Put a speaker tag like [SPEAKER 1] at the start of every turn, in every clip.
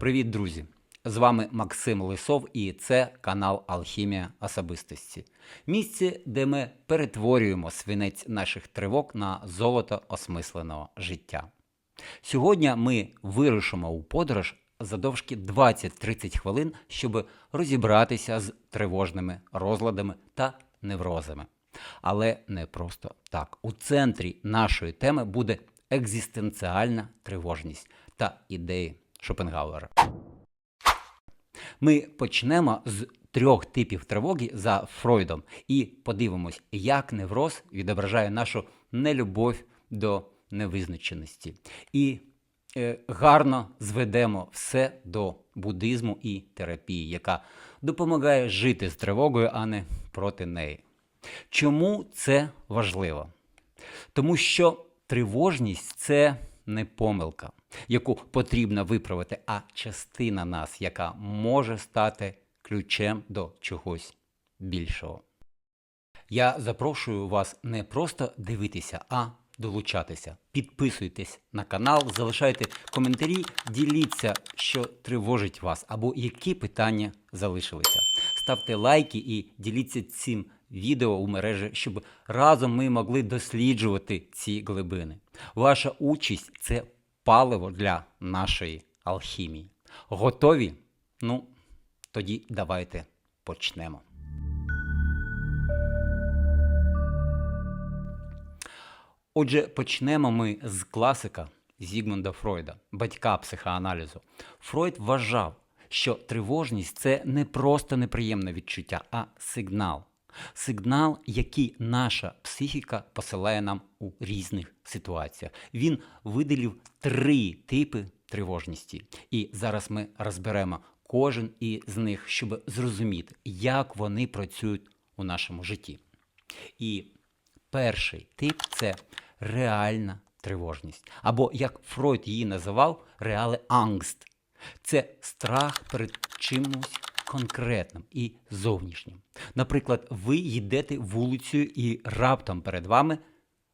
[SPEAKER 1] Привіт, друзі! З вами Максим Лисов, і це канал Алхімія особистості. Місце, де ми перетворюємо свинець наших тривог на золото осмисленого життя. Сьогодні ми вирушимо у подорож задовжки 20-30 хвилин, щоб розібратися з тривожними розладами та неврозами. Але не просто так. У центрі нашої теми буде екзистенціальна тривожність та ідеї Шопенгауера. Ми почнемо з трьох типів тривоги за Фройдом і подивимось, як невроз відображає нашу нелюбов до невизначеності. І е, гарно зведемо все до буддизму і терапії, яка допомагає жити з тривогою, а не проти неї. Чому це важливо? Тому що тривожність це не помилка, яку потрібно виправити, а частина нас, яка може стати ключем до чогось більшого. Я запрошую вас не просто дивитися, а долучатися. Підписуйтесь на канал, залишайте коментарі, діліться, що тривожить вас, або які питання залишилися. Ставте лайки і діліться цим відео у мережі, щоб разом ми могли досліджувати ці глибини. Ваша участь це паливо для нашої алхімії. Готові? Ну, тоді давайте почнемо. Отже, почнемо ми з класика Зігмунда Фройда, батька психоаналізу. Фройд вважав, що тривожність це не просто неприємне відчуття, а сигнал. Сигнал, який наша психіка посилає нам у різних ситуаціях. Він виділив три типи тривожності. І зараз ми розберемо кожен із них, щоб зрозуміти, як вони працюють у нашому житті. І перший тип це реальна тривожність. Або, як Фройд її називав, реале ангст. Це страх перед чимось конкретним і зовнішнім. Наприклад, ви йдете вулицею і раптом перед вами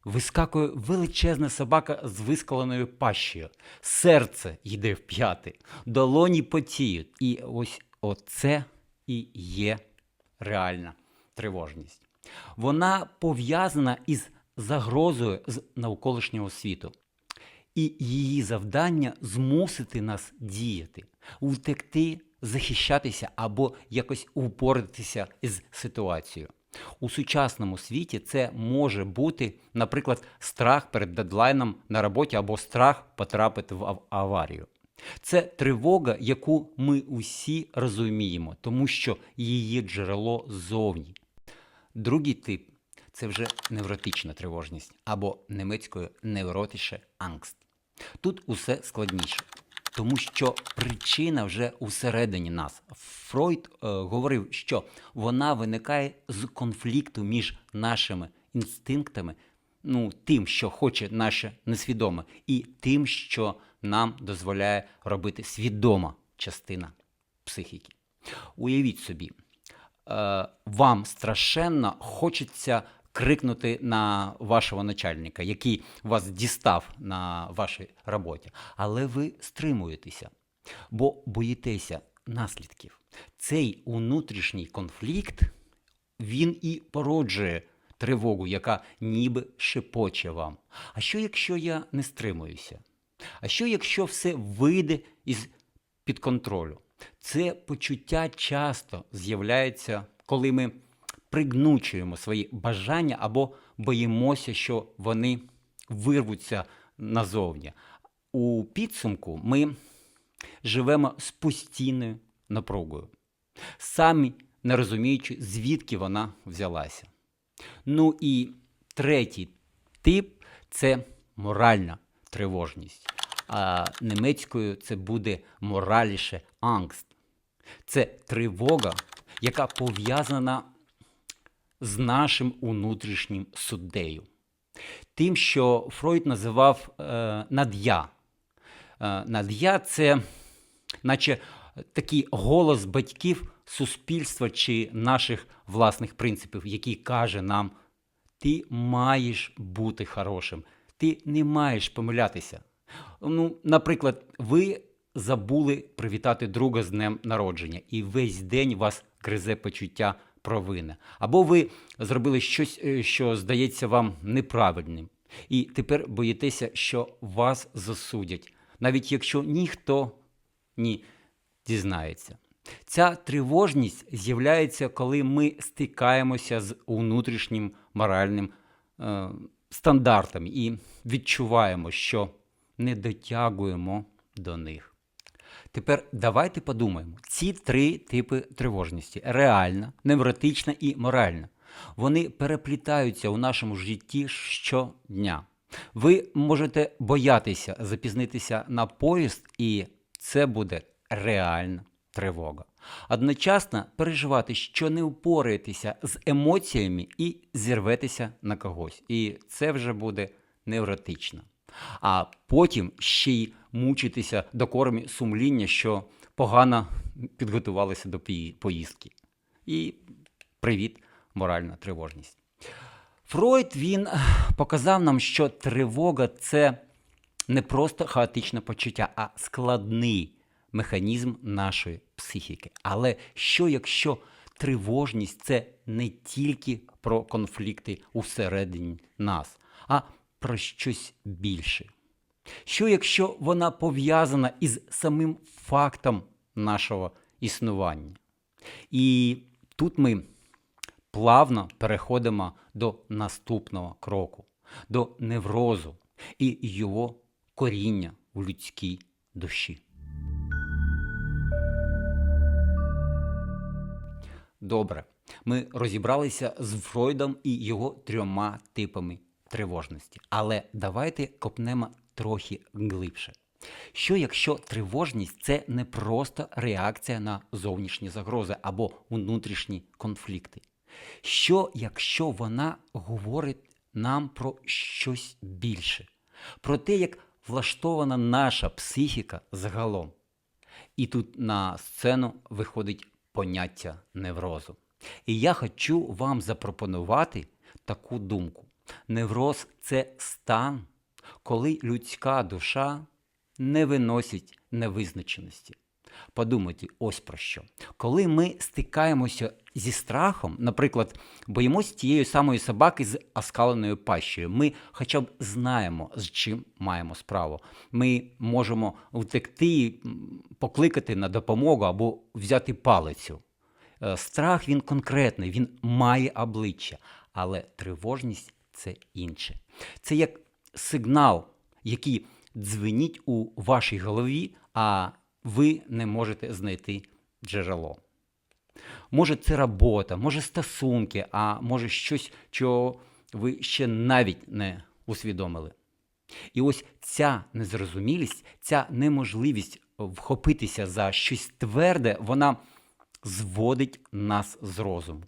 [SPEAKER 1] вискакує величезна собака з вискаленою пащею. Серце йде в п'яти, долоні потіють. І ось оце і є реальна тривожність. Вона пов'язана із загрозою з навколишнього світу. І її завдання змусити нас діяти, втекти, захищатися або якось упоратися із ситуацією. У сучасному світі це може бути, наприклад, страх перед дедлайном на роботі або страх потрапити в аварію. Це тривога, яку ми усі розуміємо, тому що її джерело зовні. Другий тип це вже невротична тривожність або німецькою невротише ангст. Тут усе складніше, тому що причина вже усередині нас. Фройд е, говорив, що вона виникає з конфлікту між нашими інстинктами, ну, тим, що хоче наше несвідоме, і тим, що нам дозволяє робити свідома частина психіки. Уявіть собі, е, вам страшенно хочеться крикнути на вашого начальника, який вас дістав на вашій роботі, але ви стримуєтеся, бо боїтеся наслідків. Цей внутрішній конфлікт він і породжує тривогу, яка ніби шепоче вам. А що якщо я не стримуюся? А що якщо все вийде із під контролю? Це почуття часто з'являється, коли ми пригнучуємо свої бажання або боїмося, що вони вирвуться назовні. У підсумку ми живемо з постійною напругою, самі не розуміючи, звідки вона взялася. Ну і третій тип це моральна тривожність. А німецькою це буде мораліше ангст. Це тривога, яка пов'язана з нашим внутрішнім суддею. Тим, що Фройд називав е, над'я. Е, над'я це наче такий голос батьків суспільства чи наших власних принципів, який каже нам: ти маєш бути хорошим, ти не маєш помилятися. Ну, наприклад, ви забули привітати друга з днем народження, і весь день вас гризе почуття провини. Або ви зробили щось, е, що здається вам неправильним, і тепер боїтеся, що вас засудять, навіть якщо ніхто ні дізнається. Ця тривожність з'являється, коли ми стикаємося з внутрішнім моральним е, стандартами і відчуваємо, що не дотягуємо до них. Тепер давайте подумаємо: ці три типи тривожності реальна, невротична і моральна. Вони переплітаються у нашому житті щодня. Ви можете боятися запізнитися на поїзд, і це буде реальна тривога. Одночасно переживати, що не впораєтеся з емоціями і зірветеся на когось. І це вже буде невротично. А потім ще й мучитися до кормі сумління, що погано підготувалися до поїздки. І привіт, моральна тривожність. Фройд він показав нам, що тривога це не просто хаотичне почуття, а складний механізм нашої психіки. Але що якщо тривожність це не тільки про конфлікти усередині нас, а про щось більше? Що якщо вона пов'язана із самим фактом нашого існування? І тут ми плавно переходимо до наступного кроку, до неврозу і його коріння в людській душі. Добре, ми розібралися з Фройдом і його трьома типами тривожності. Але давайте копнемо трохи глибше. Що якщо тривожність це не просто реакція на зовнішні загрози або внутрішні конфлікти? Що якщо вона говорить нам про щось більше, про те, як влаштована наша психіка загалом? І тут на сцену виходить поняття неврозу. І я хочу вам запропонувати таку думку. Невроз це стан, коли людська душа не виносить невизначеності. Подумайте ось про що. Коли ми стикаємося зі страхом, наприклад, боїмося тієї самої собаки з оскаленою пащею, ми хоча б знаємо, з чим маємо справу. Ми можемо втекти, покликати на допомогу або взяти палицю. Е, Страх він конкретний, він має обличчя, але тривожність це інше. Це як сигнал, який дзвенить у вашій голові, а ви не можете знайти джерело. Може, це робота, може стосунки, а може щось, чого ви ще навіть не усвідомили. І ось ця незрозумілість, ця неможливість вхопитися за щось тверде, вона зводить нас з розуму.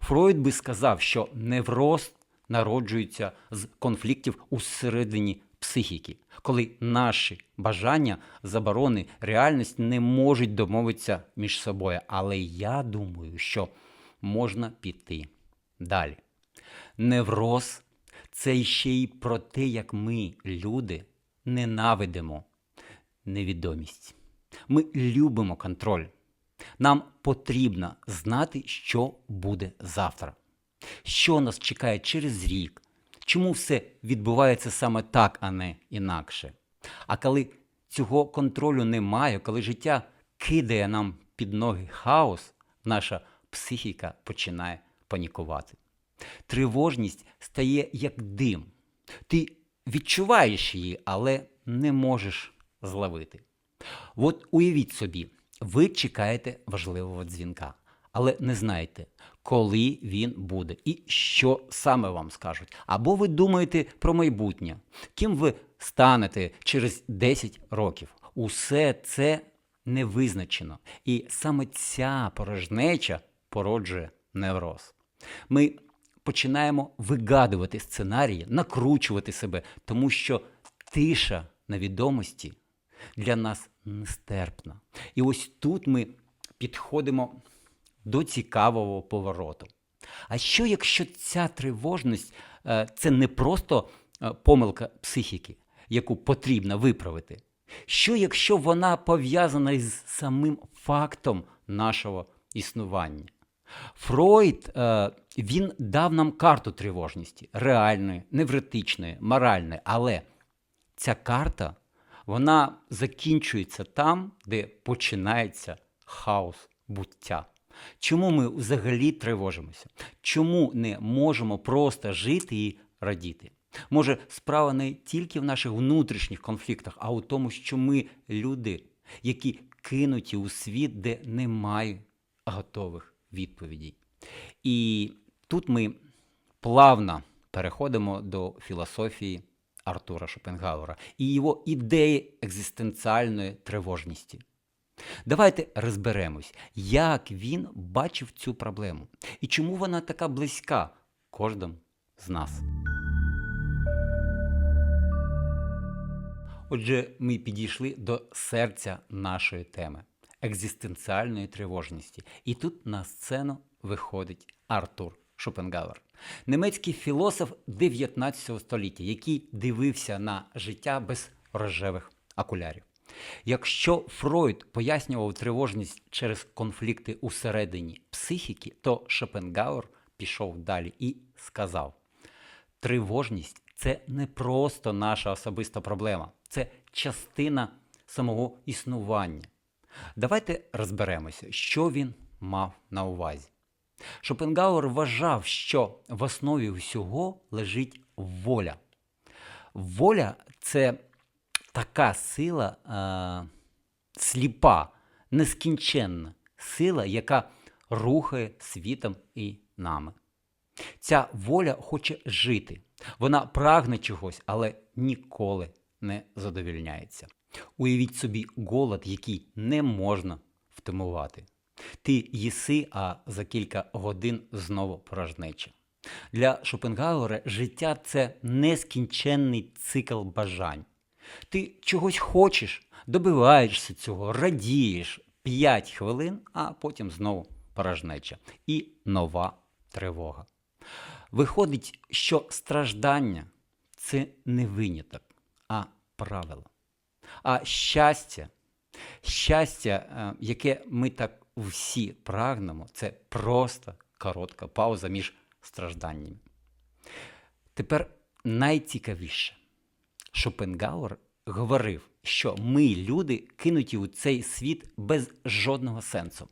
[SPEAKER 1] Фройд би сказав, що невроз народжується з конфліктів усередині психіки, коли наші бажання, заборони, реальність не можуть домовитися між собою. Але я думаю, що можна піти далі. Невроз це ще й про те, як ми, люди, ненавидимо невідомість. Ми любимо контроль. Нам потрібно знати, що буде завтра, що нас чекає через рік, чому все відбувається саме так, а не інакше. А коли цього контролю немає, коли життя кидає нам під ноги хаос, наша психіка починає панікувати. Тривожність стає як дим. Ти відчуваєш її, але не можеш зловити. От уявіть собі, ви чекаєте важливого дзвінка, але не знаєте, коли він буде і що саме вам скажуть. Або ви думаєте про майбутнє, ким ви станете через 10 років. Усе це не визначено. І саме ця порожнеча породжує невроз. Ми починаємо вигадувати сценарії, накручувати себе, тому що тиша невідомості для нас нестерпна. І ось тут ми підходимо до цікавого повороту. А що якщо ця тривожність е, це не просто е, помилка психіки, яку потрібно виправити? Що якщо вона пов'язана із самим фактом нашого існування? Фройд е, він дав нам карту тривожності реальної, невротичної, моральної, але ця карта вона закінчується там, де починається хаос буття. Чому ми взагалі тривожимося? Чому не можемо просто жити і радіти? Може, справа не тільки в наших внутрішніх конфліктах, а у тому, що ми люди, які кинуті у світ, де немає готових відповідей. І тут ми плавно переходимо до філософії Артура Шопенгауера і його ідеї екзистенціальної тривожності. Давайте розберемось, як він бачив цю проблему і чому вона така близька кожному з нас. Отже, ми підійшли до серця нашої теми екзистенціальної тривожності. І тут на сцену виходить Артур Шопенгауер, немецький філософ 19 століття, який дивився на життя без рожевих окулярів. Якщо Фройд пояснював тривожність через конфлікти усередині психіки, то Шопенгауер пішов далі і сказав: тривожність це не просто наша особиста проблема, це частина самого існування. Давайте розберемося, що він мав на увазі. Шопенгауер вважав, що в основі всього лежить воля. Воля це така сила е, сліпа, нескінченна сила, яка рухає світом і нами. Ця воля хоче жити, вона прагне чогось, але ніколи не задовільняється. Уявіть собі голод, який не можна втамувати. Ти їси, а за кілька годин знову порожнеча. Для Шопенгауера життя це нескінченний цикл бажань. Ти чогось хочеш, добиваєшся цього, радієш 5 хвилин, а потім знову порожнеча. І нова тривога. Виходить, що страждання це не виняток, а правило. А щастя, щастя, е, яке ми так всі прагнемо, це просто коротка пауза між стражданнями. Тепер найцікавіше. Шопенгауер говорив, що ми, люди, кинуті у цей світ без жодного сенсу.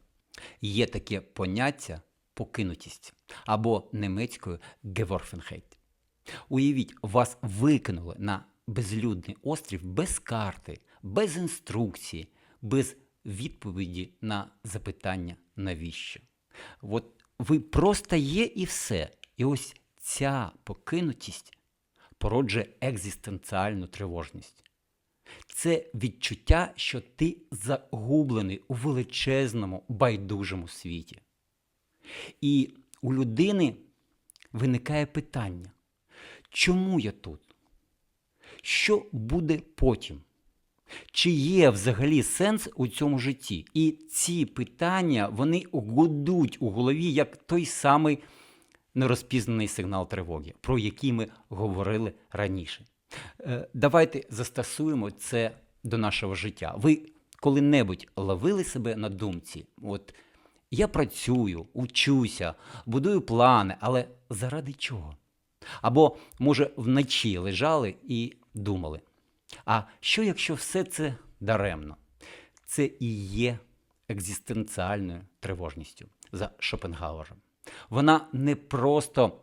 [SPEAKER 1] Є таке поняття покинутість або німецькою Geworfenheit. Уявіть, вас викинули на безлюдний острів без карти, без інструкції, без відповіді на запитання навіщо. От ви просто є і все. І ось ця покинутість породжує екзистенціальну тривожність. Це відчуття, що ти загублений у величезному байдужому світі. І у людини виникає питання, чому я тут? Що буде потім? Чи є взагалі сенс у цьому житті? І ці питання вони гудуть у голові як той самий нерозпізнаний сигнал тривоги, про який ми говорили раніше. Е, Давайте застосуємо це до нашого життя. Ви коли-небудь ловили себе на думці? От я працюю, учуся, будую плани, але заради чого? Або, може, вночі лежали і думали. А що, якщо все це даремно? Це і є екзистенціальною тривожністю за Шопенгауером. Вона не просто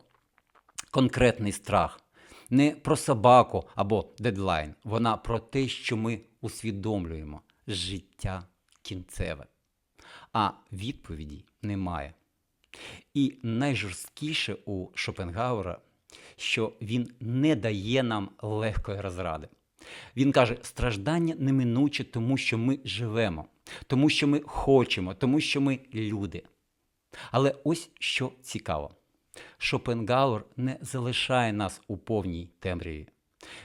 [SPEAKER 1] конкретний страх, не про собаку або дедлайн. Вона про те, що ми усвідомлюємо життя кінцеве, а відповіді немає. І найжорсткіше у Шопенгауера, що він не дає нам легкої розради. Він каже, страждання неминуче, тому що ми живемо, тому що ми хочемо, тому що ми люди. Але ось що цікаво: Шопенгауер не залишає нас у повній темряві.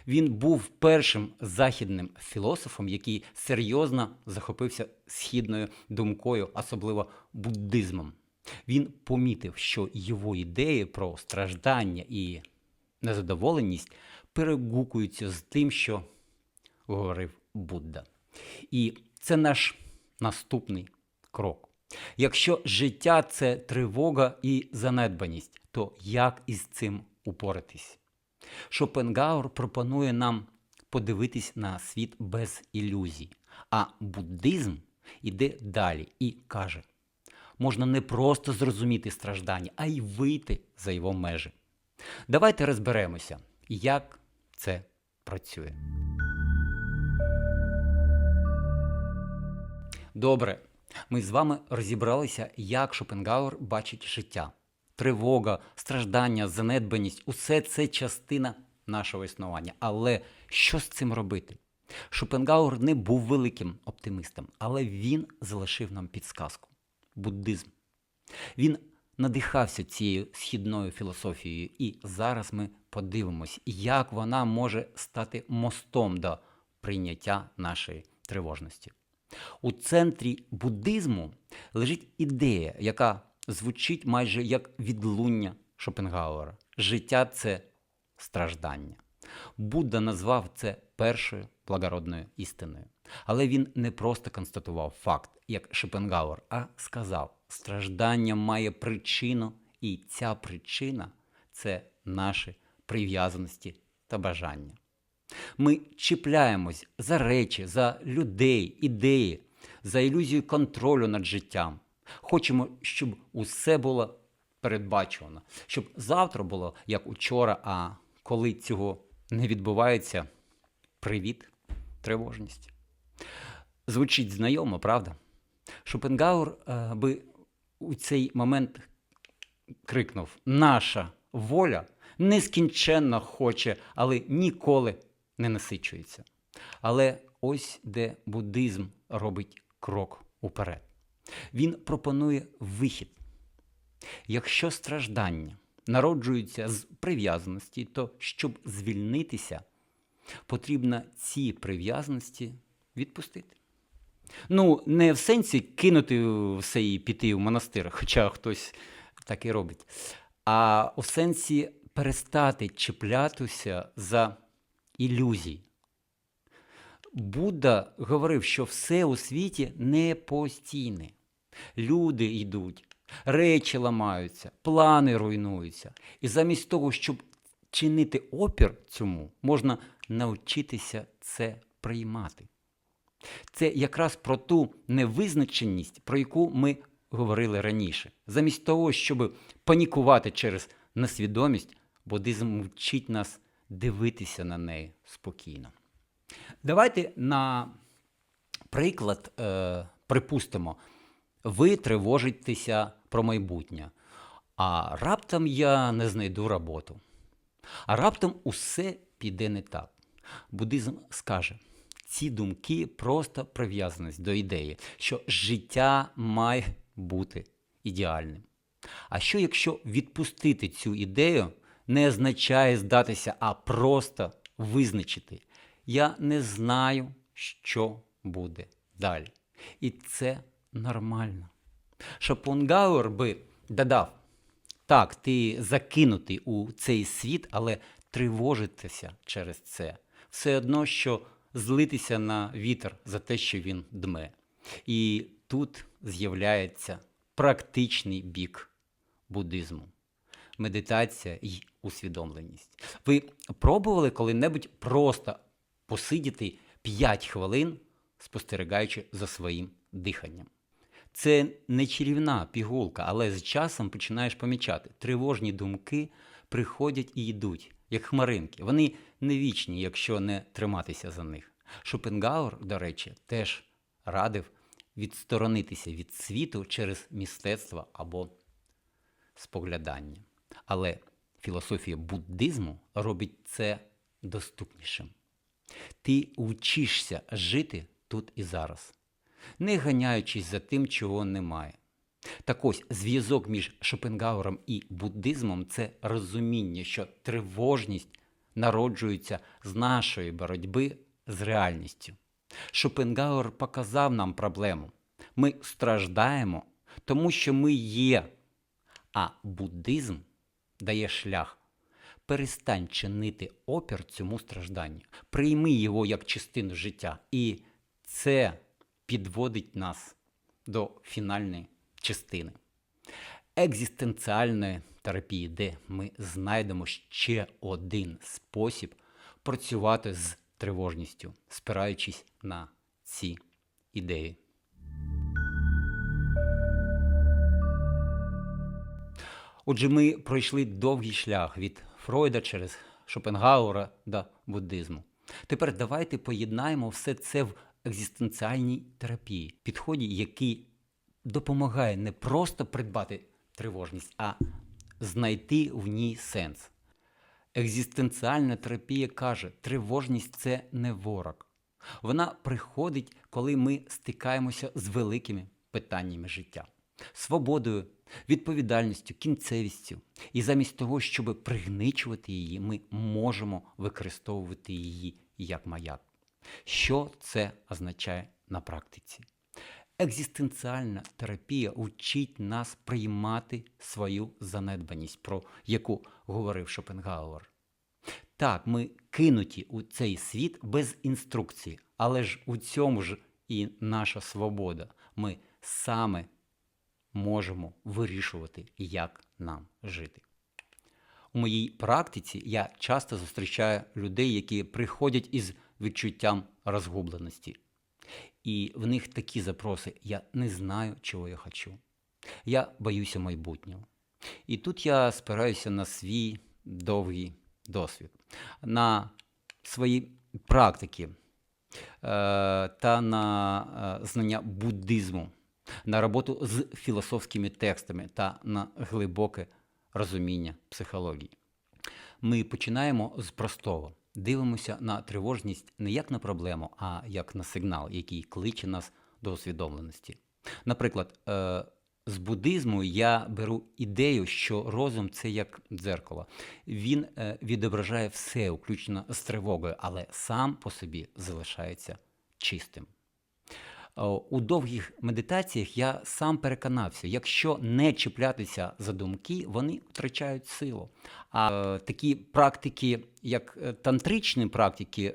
[SPEAKER 1] Він був першим західним філософом, який серйозно захопився східною думкою, особливо буддизмом. Він помітив, що його ідеї про страждання і незадоволеність перегукуються з тим, що говорив Будда. І це наш наступний крок. Якщо життя це тривога і занедбаність, то як із цим упоратись? Шопенгауер пропонує нам подивитись на світ без ілюзій, а буддизм іде далі і каже: можна не просто зрозуміти страждання, а й вийти за його межі. Давайте розберемося, як це працює. Добре, ми з вами розібралися, як Шопенгауер бачить життя. Тривога, страждання, занедбаність усе це частина нашого існування. Але що з цим робити? Шопенгауер не був великим оптимистом, але він залишив нам підсказку буддизм. Він надихався цією східною філософією, і зараз ми подивимось, як вона може стати мостом до прийняття нашої тривожності. У центрі буддизму лежить ідея, яка звучить майже як відлуння Шопенгауера. Життя це страждання. Будда назвав це першою благородною істиною. Але він не просто констатував факт, як Шопенгауер, а сказав, страждання має причину, і ця причина це наші прив'язаності та бажання. Ми чіпляємось за речі, за людей, ідеї, за ілюзію контролю над життям. Хочемо, щоб усе було передбачено, щоб завтра було як учора, а коли цього не відбувається, привіт, тривожність. Звучить знайомо, правда? Шопенгауер е, би у цей момент крикнув: Наша воля нескінченно хоче, але ніколи не насичується. Але ось де буддизм робить крок уперед. Він пропонує вихід. Якщо страждання народжуються з прив'язаності, то щоб звільнитися, потрібно ці прив'язаності відпустити. Ну, не в сенсі кинути все і піти в монастир, хоча хтось так і робить, а у сенсі перестати чіплятися за ілюзії. Будда говорив, що все у світі не постійне. Люди йдуть, речі ламаються, плани руйнуються. І замість того, щоб чинити опір цьому, можна навчитися це приймати. Це якраз про ту невизначеність, про яку ми говорили раніше. Замість того, щоб панікувати через несвідомість, буддизм вчить нас дивитися на неї спокійно. Давайте на приклад е, припустимо, ви тривожитеся про майбутнє, а раптом я не знайду роботу. А раптом усе піде не так. Буддизм скаже, ці думки просто прив'язаність до ідеї, що життя має бути ідеальним. А що якщо відпустити цю ідею не означає здатися, а просто визначити? Я не знаю, що буде далі. І це нормально. Шопенгауер би додав, так, ти закинутий у цей світ, але тривожитися через це. Все одно, що злитися на вітер за те, що він дме. І тут з'являється практичний бік буддизму. Медитація і усвідомленість. Ви пробували коли-небудь просто посидіти 5 хвилин, спостерігаючи за своїм диханням. Це не чарівна пігулка, але з часом починаєш помічати. Тривожні думки приходять і йдуть, як хмаринки. Вони не вічні, якщо не триматися за них. Шопенгауер, до речі, теж радив відсторонитися від світу через мистецтво або споглядання. Але філософія буддизму робить це доступнішим. Ти вчишся жити тут і зараз, не ганяючись за тим, чого немає. Так ось зв'язок між Шопенгауером і буддизмом це розуміння, що тривожність народжується з нашої боротьби з реальністю. Шопенгауер показав нам проблему. Ми страждаємо, тому що ми є, а буддизм дає шлях перестань чинити опір цьому стражданню. Прийми його як частину життя. І це підводить нас до фінальної частини екзистенціальної терапії, де ми знайдемо ще один спосіб працювати з тривожністю, спираючись на ці ідеї. Отже, ми пройшли довгий шлях від Фройда через Шопенгауера до буддизму. Тепер давайте поєднаємо все це в екзистенціальній терапії, підході, який допомагає не просто придбати тривожність, а знайти в ній сенс. Екзистенціальна терапія каже, тривожність це не ворог. Вона приходить, коли ми стикаємося з великими питаннями життя, свободою, відповідальністю, кінцевістю. І замість того, щоб пригничувати її, ми можемо використовувати її як маяк. Що це означає на практиці? Екзистенціальна терапія вчить нас приймати свою занедбаність, про яку говорив Шопенгауер. Так, ми кинуті у цей світ без інструкції, але ж у цьому ж і наша свобода. Ми саме можемо вирішувати, як нам жити. У моїй практиці я часто зустрічаю людей, які приходять із відчуттям розгубленості. І в них такі запроси: я не знаю, чого я хочу. Я боюся майбутнього. І тут я спираюся на свій довгий досвід, на свої практики е, та на е, знання буддизму, на роботу з філософськими текстами та на глибоке розуміння психології. Ми починаємо з простого. Дивимося на тривожність не як на проблему, а як на сигнал, який кличе нас до усвідомленості. Наприклад, е, з буддизму я беру ідею, що розум це як дзеркало. Він е, відображає все, включно з тривогою, але сам по собі залишається чистим. Е, У довгих медитаціях я сам переконався, якщо не чіплятися за думки, вони втрачають силу. А е, такі практики, як е, тантричні практики,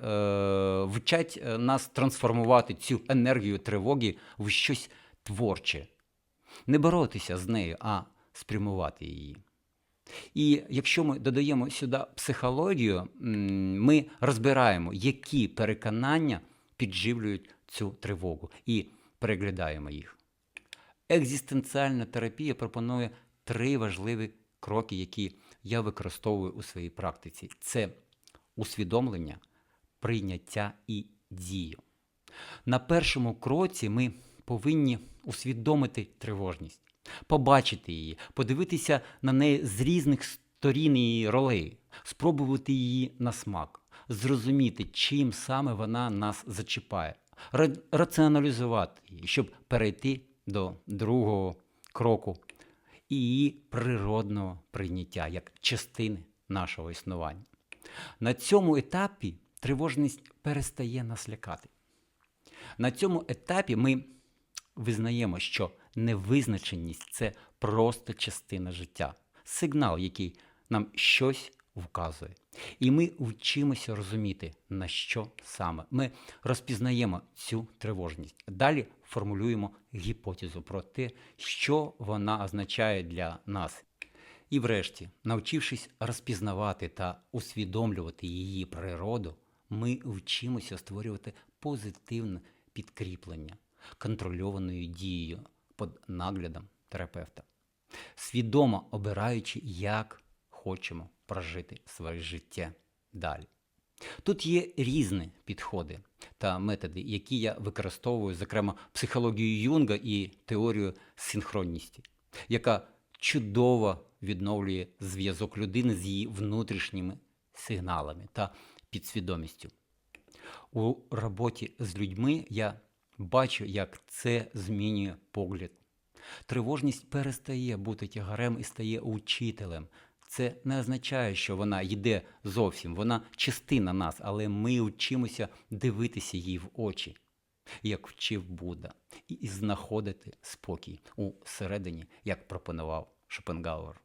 [SPEAKER 1] вчать нас трансформувати цю енергію тривоги в щось творче, не боротися з нею, а спрямувати її. І якщо ми додаємо сюди психологію, ми розбираємо, які переконання підживлюють цю тривогу і переглядаємо їх. Екзистенціальна терапія пропонує три важливі кроки, які я використовую у своїй практиці: це усвідомлення, прийняття і дію. На першому кроці ми повинні усвідомити тривожність, побачити її, подивитися на неї з різних сторін і ролей, спробувати її на смак, зрозуміти, чим саме вона нас зачіпає, раціоналізувати її, щоб перейти до другого кроку її природного прийняття як частини нашого існування. На цьому етапі тривожність перестає нас лякати. На цьому етапі ми визнаємо, що невизначеність це просто частина життя, сигнал, який нам щось вказує. І ми вчимося розуміти, на що саме. Ми розпізнаємо цю тривожність. Далі формулюємо гіпотезу про те, що вона означає для нас. І врешті, навчившись розпізнавати та усвідомлювати її природу, ми вчимося створювати позитивне підкріплення контрольованою дією під наглядом терапевта, свідомо обираючи, як хочемо прожити своє життя далі. Тут є різні підходи та методи, які я використовую, зокрема, психологію Юнга і теорію синхронності, яка чудово відновлює зв'язок людини з її внутрішніми сигналами та підсвідомістю. У роботі з людьми я бачу, як це змінює погляд. Тривожність перестає бути тягарем і стає учителем. Це не означає, що вона йде зовсім, вона частина нас, але ми вчимося дивитися їй в очі, як вчив Будда, і, знаходити спокій у середині, як пропонував Шопенгауер.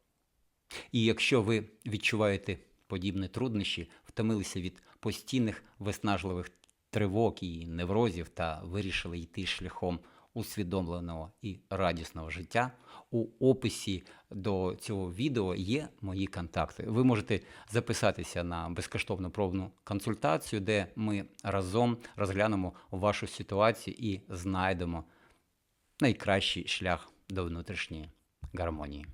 [SPEAKER 1] І якщо ви відчуваєте подібні труднощі, втомилися від постійних виснажливих тривог і неврозів та вирішили йти шляхом усвідомленого і радісного життя. У описі до цього відео є мої контакти. Ви можете записатися на безкоштовну пробну консультацію, де ми разом розглянемо вашу ситуацію і знайдемо найкращий шлях до внутрішньої гармонії.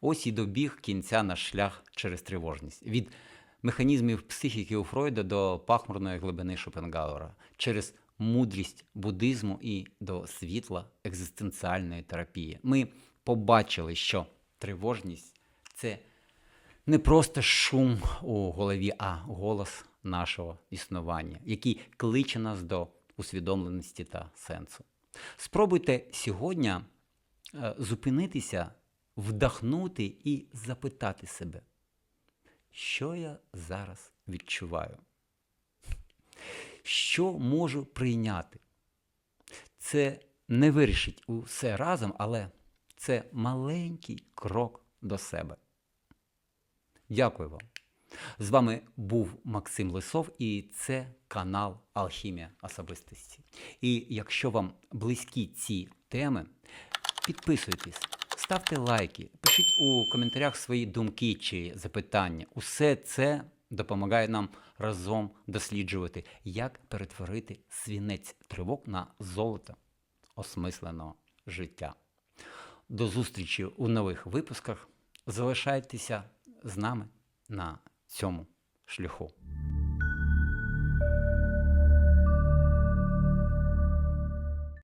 [SPEAKER 1] Ось і добіг кінця наш шлях через тривожність. Від механізмів психіки у Фройда до пахмурної глибини Шопенгауера, через мудрість буддизму і до світла екзистенціальної терапії. Ми побачили, що тривожність це не просто шум у голові, а голос нашого існування, який кличе нас до усвідомленості та сенсу. Спробуйте сьогодні е, зупинитися, вдохнути і запитати себе, що я зараз відчуваю? Що можу прийняти? Це не вирішить усе разом, але це маленький крок до себе. Дякую вам. З вами був Максим Лисов, і це канал Алхімія особистості. І якщо вам близькі ці теми, підписуйтесь, ставте лайки, пишіть у коментарях свої думки чи запитання. Усе це допомагає нам разом досліджувати, як перетворити свінець тривог на золото осмисленого життя. До зустрічі у нових випусках. Залишайтеся з нами на цьому шляху.